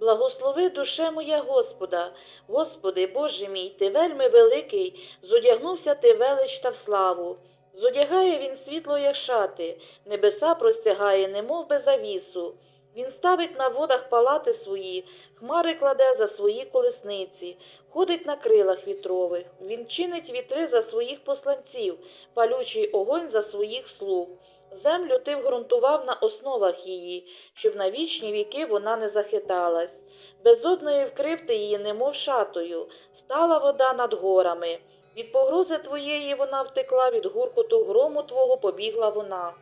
Благослови душе моя Господа, Господи, Боже мій, ти вельми великий, зодягнувся ти велич та в славу. Зодягає він світло, як шати, небеса простягає, немов би завісу. Він ставить на водах палати свої, хмари кладе за свої колесниці, ходить на крилах вітрових. Він чинить вітри за своїх посланців, палючий огонь за своїх слуг. Землю ти вґрунтував на основах її, щоб на вічні віки вона не захиталась. Безодною вкрив ти її, немов шатою, стала вода над горами. Від погрози твоєї вона втекла, від гуркоту грому твого побігла вона.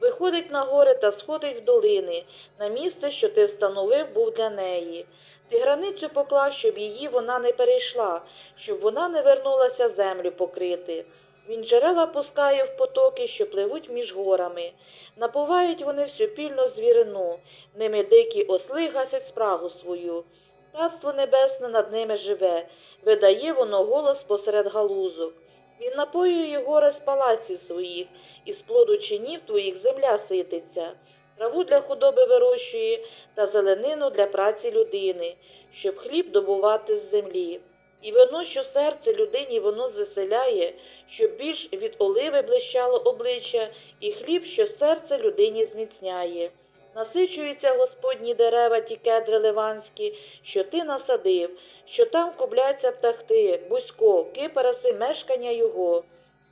Виходить на гори та сходить в долини, на місце, що ти встановив, був для неї. Ти границю поклав, щоб її вона не перейшла, щоб вона не вернулася землю покрити. Він джерела пускає в потоки, що пливуть між горами. Напувають вони всю пільну звірину, ними дикі осли гасять спрагу свою. Царство небесне над ними живе, видає воно голос посеред галузок. Він напоює гори з палаців своїх, і з плоду чинів твоїх земля сититься. Траву для худоби вирощує та зеленину для праці людини, щоб хліб добувати з землі. І вино, що серце людині воно звеселяє, щоб більш від оливи блищало обличчя, і хліб, що серце людині зміцняє. Насичуються господні дерева, ті кедри ливанські, що ти насадив, що там кубляться птахти, бузько, кипараси мешкання його,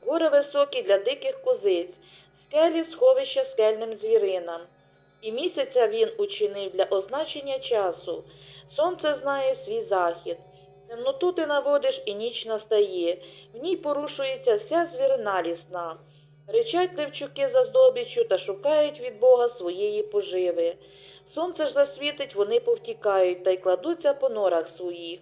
гори високі для диких козиць, скелі сховища скельним звіринам. І місяця він учинив для означення часу. Сонце знає свій захід. Темноту ти наводиш, і ніч настає, в ній порушується вся звірина лісна. Речать левчуки за здобіччю та шукають від Бога своєї поживи. Сонце ж засвітить, вони повтікають та й кладуться по норах своїх.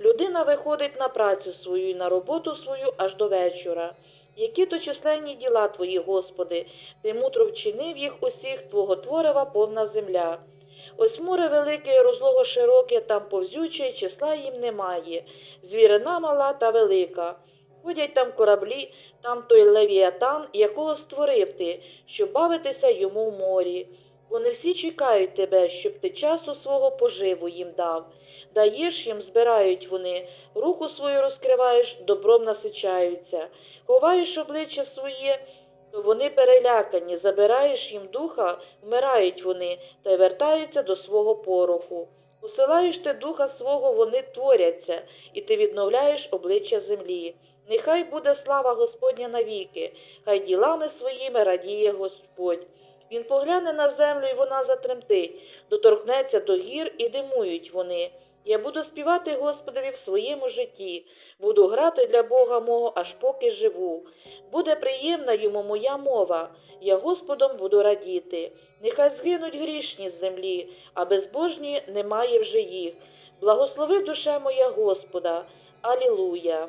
Людина виходить на працю свою і на роботу свою аж до вечора. Які то численні діла твої, Господи, ти мудро вчинив їх усіх, твого творива повна земля. Ось море велике, розлого широке, там повзюче, числа їм немає. Звірина мала та велика. Ходять там кораблі, там той левіатан, якого створив ти, щоб бавитися йому в морі. Вони всі чекають тебе, щоб ти часу свого поживу їм дав. Даєш їм, збирають вони, руку свою розкриваєш, добром насичаються, ховаєш обличчя своє, то вони перелякані, забираєш їм духа, вмирають вони та вертаються до свого пороху. Посилаєш ти духа свого, вони творяться, і ти відновляєш обличчя землі. Нехай буде слава Господня навіки, хай ділами своїми радіє Господь. Він погляне на землю, і вона затремтить, доторкнеться до гір, і димують вони. Я буду співати Господові в своєму житті, буду грати для Бога мого, аж поки живу. Буде приємна йому моя мова, я Господом буду радіти. Нехай згинуть грішні з землі, а безбожні немає вже їх. Благослови душе моя Господа. Алілуя.